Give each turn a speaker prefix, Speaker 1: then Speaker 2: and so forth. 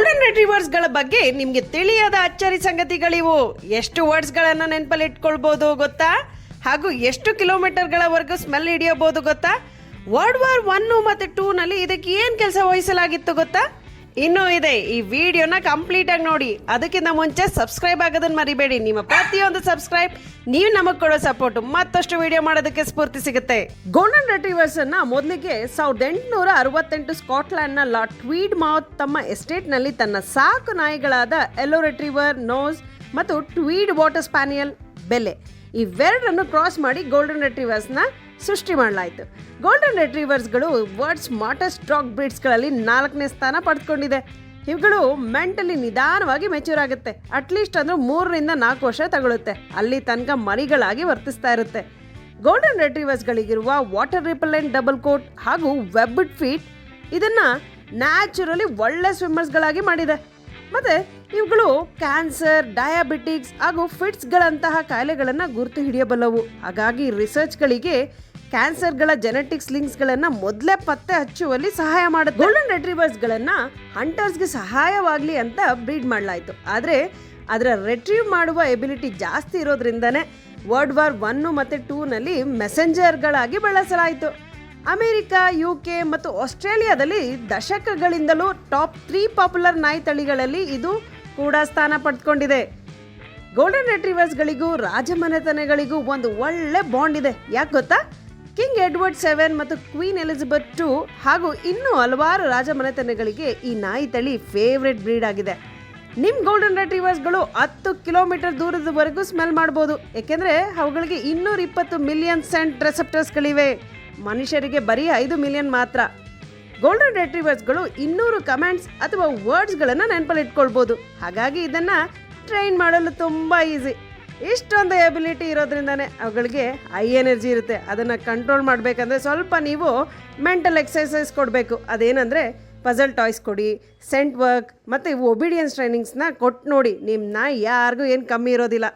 Speaker 1: Golden ರೆಟ್ರಿವರ್ಸ್ಗಳ ಬಗ್ಗೆ ನಿಮಗೆ ತಿಳಿಯದ ಅಚ್ಚರಿ ಸಂಗತಿಗಳಿವು. ಎಷ್ಟು ವರ್ಡ್ಸ್ಗಳನ್ನು ನೆನಪಲ್ಲಿ ಇಟ್ಕೊಳ್ಬೋದು ಗೊತ್ತಾ? ಹಾಗೂ ಎಷ್ಟು ಕಿಲೋಮೀಟರ್ಗಳವರೆಗೂ ಸ್ಮೆಲ್ ಹಿಡಿಯಬಹುದು ಗೊತ್ತಾ? ವರ್ಲ್ಡ್ ವಾರ್ ಒನ್ನು ಮತ್ತು ಟೂನಲ್ಲಿ ಇದಕ್ಕೆ ಏನು ಕೆಲಸ ವಹಿಸಲಾಗಿತ್ತು ಗೊತ್ತಾ? ಇನ್ನೂ ಇದೆ. ಈ ವಿಡಿಯೋನ ಕಂಪ್ಲೀಟ್ ಆಗಿ ನೋಡಿ. ಅದಕ್ಕಿಂತ ಮುಂಚೆ ಸಬ್ಸ್ಕ್ರೈಬ್ ಆಗೋದನ್ನ ಮರಿಬೇಡಿ. ನಿಮ್ಮ ಪ್ರತಿಯೊಂದು ಸಬ್ಸ್ಕ್ರೈಬ್ ನೀವು ನಮಗೆ ಕೊಡೋ ಸಪೋರ್ಟ್ ಮತ್ತಷ್ಟು ವಿಡಿಯೋ ಮಾಡೋದಕ್ಕೆ ಸ್ಫೂರ್ತಿ ಸಿಗುತ್ತೆ. ಗೋಲ್ಡನ್ ರೆಟ್ರೀವರ್ಸ್ ಅನ್ನ ಮೊದಲಿಗೆ ಸಾವಿರದ ಎಂಟುನೂರ ಅರವತ್ತೆಂಟು ಸ್ಕಾಟ್ಲ್ಯಾಂಡ್ನ ಲಾ ಟ್ವೀಡ್ ಮೌತ್ ತಮ್ಮ ಎಸ್ಟೇಟ್ನಲ್ಲಿ ತನ್ನ ಸಾಕು ನಾಯಿಗಳಾದ ಎಲ್ಲೋ ರೆಟ್ರೀವರ್, ನೋಸ್ ಮತ್ತು ಟ್ವೀಡ್ ವಾಟರ್ ಸ್ಪ್ಯಾನಿಯಲ್ ಬೆಲೆ. ಇವೆರಡನ್ನು ಕ್ರಾಸ್ ಮಾಡಿ ಗೋಲ್ಡನ್ ರೆಟ್ರೀವರ್ಸ್ನ ಸೃಷ್ಟಿ ಮಾಡಲಾಯಿತು. ಗೋಲ್ಡನ್ ರೆಟ್ರೀವರ್ಸ್ಗಳು ವರ್ಡ್ಸ್ ಸ್ಮಾರ್ಟೆಸ್ಟ್ ಡಾಗ್ ಬ್ರೀಡ್ಸ್ಗಳಲ್ಲಿ ನಾಲ್ಕನೇ ಸ್ಥಾನ ಪಡೆದುಕೊಂಡಿದೆ. ಇವುಗಳು ಮೆಂಟಲಿ ನಿಧಾನವಾಗಿ ಮೆಚೂರ್ ಆಗುತ್ತೆ. ಅಟ್ಲೀಸ್ಟ್ ಅಂದ್ರೆ ಮೂರರಿಂದ ನಾಲ್ಕು ವರ್ಷ ತಗೊಳುತ್ತೆ. ಅಲ್ಲಿ ತನಕ ಮರಿಗಳಾಗಿ ವರ್ತಿಸ್ತಾ ಇರುತ್ತೆ. ಗೋಲ್ಡನ್ ರೆಟ್ರೀವರ್ಸ್ಗಳಿಗಿರುವ ವಾಟರ್ ರಿಪೆಲೆಂಟ್ ಡಬಲ್ ಕೋಟ್ ಹಾಗೂ ವೆಬ್ಡ್ ಫೀಟ್ ಇದನ್ನು ನ್ಯಾಚುರಲಿ ಒಳ್ಳೆ ಸ್ವಿಮ್ಮರ್ಸ್ಗಳಾಗಿ ಮಾಡಿದೆ. ಮತ್ತು ಇವುಗಳು ಕ್ಯಾನ್ಸರ್ ಡಯಾಬಿಟಿಕ್ಸ್ ಹಾಗೂ ಫಿಟ್ಸ್ಗಳಂತಹ ಕಾಯಿಲೆಗಳನ್ನು ಗುರುತು ಹಿಡಿಯಬಲ್ಲವು. ಹಾಗಾಗಿ ರಿಸರ್ಚ್ಗಳಿಗೆ ಕ್ಯಾನ್ಸರ್ಗಳ ಜೆನೆಟಿಕ್ಸ್ ಲಿಂಕ್ಸ್ಗಳನ್ನು ಮೊದಲೇ ಪತ್ತೆ ಹಚ್ಚುವಲ್ಲಿ ಸಹಾಯ ಮಾಡುತ್ತೆ. ಗೋಲ್ಡನ್ ರೆಟ್ರೀವರ್ಸ್ಗಳನ್ನು ಹಂಟರ್ಸ್ಗೆ ಸಹಾಯವಾಗಲಿ ಅಂತ ಬ್ರೀಡ್ ಮಾಡಲಾಯಿತು. ಆದರೆ ಅದರ ರೆಟ್ರೀವ್ ಮಾಡುವ ಎಬಿಲಿಟಿ ಜಾಸ್ತಿ ಇರೋದ್ರಿಂದನೇ ವರ್ಲ್ಡ್ ವಾರ್ ಒನ್ನು ಮತ್ತು ಟೂನಲ್ಲಿ ಮೆಸೆಂಜರ್ಗಳಾಗಿ ಬಳಸಲಾಯಿತು. ಅಮೆರಿಕ ಯು ಕೆ ಮತ್ತು ಆಸ್ಟ್ರೇಲಿಯಾದಲ್ಲಿ ದಶಕಗಳಿಂದಲೂ ಟಾಪ್ ತ್ರೀ ಪಾಪ್ಯುಲರ್ ನಾಯಿ ತಳಿಗಳಲ್ಲಿ ಇದು ಕೂಡ ಸ್ಥಾನ ಪಡೆದುಕೊಂಡಿದೆ ಗೋಲ್ಡನ್ ರೆಟ್ರೀವರ್ಸ್ಗಳಿಗೂ ರಾಜಮನೆತನಗಳಿಗೂ ಒಂದು ಒಳ್ಳೆ ಬಾಂಡ್ ಇದೆ. ಯಾಕೆ ಗೊತ್ತಾ? ಎಡ್ವರ್ಡ್ ಸೆವೆನ್ ಮತ್ತು ಕ್ವೀನ್ ಎಲಿಜಬೆತ್ ಟು ಹಾಗೂ ಇನ್ನೂ ಹಲವಾರು ರಾಜಮನೆತನಗಳಿಗೆ ಈ ನಾಯಿ ತಳಿ ಫೇವ್ರೆಟ್ ಬ್ರೀಡ್ ಆಗಿದೆ. ನಿಮ್ಮ ಗೋಲ್ಡನ್ ರೆಟ್ರೀವರ್ಸ್ಗಳು ಹತ್ತು ಕಿಲೋಮೀಟರ್ ದೂರದವರೆಗೂ ಸ್ಮೆಲ್ ಮಾಡ್ಬೋದು. ಏಕೆಂದರೆ ಅವುಗಳಿಗೆ ಇನ್ನೂರ ಇಪ್ಪತ್ತು ಮಿಲಿಯನ್ ಸೆಂಟ್ ರೆಸೆಪ್ಟರ್ಸ್ಗಳಿವೆ. ಮನುಷ್ಯರಿಗೆ ಬರೀ ಐದು ಮಿಲಿಯನ್ ಮಾತ್ರ. ಗೋಲ್ಡನ್ ರೆಟ್ರೀವರ್ಸ್ಗಳು ಇನ್ನೂರು ಕಮೆಂಟ್ಸ್ ಅಥವಾ ವರ್ಡ್ಸ್ಗಳನ್ನು ನೆನಪಲ್ಲಿ ಇಟ್ಕೊಳ್ಬೋದು. ಹಾಗಾಗಿ ಇದನ್ನು ಟ್ರೈನ್ ಮಾಡಲು ತುಂಬ ಈಸಿ. ಇಷ್ಟೊಂದು ಎಬಿಲಿಟಿ ಇರೋದ್ರಿಂದನೇ ಅವುಗಳಿಗೆ ಐ ಎನರ್ಜಿ ಇರುತ್ತೆ. ಅದನ್ನು ಕಂಟ್ರೋಲ್ ಮಾಡಬೇಕಂದ್ರೆ ಸ್ವಲ್ಪ ನೀವು ಮೆಂಟಲ್ ಎಕ್ಸಸೈಸ್ ಕೊಡಬೇಕು. ಅದೇನಂದರೆ ಪಜಲ್ ಟಾಯ್ಸ್ ಕೊಡಿ ಸೆಂಟ್ ವರ್ಕ್ ಮತ್ತು ಒಬಿಡಿಯನ್ಸ್ ಟ್ರೈನಿಂಗ್ಸ್ನ ಕೊಟ್ಟು ನೋಡಿ. ನಿಮ್ಮ ನಾಯಿ ಯಾರಿಗೂ ಏನು ಕಮ್ಮಿ ಇರೋದಿಲ್ಲ.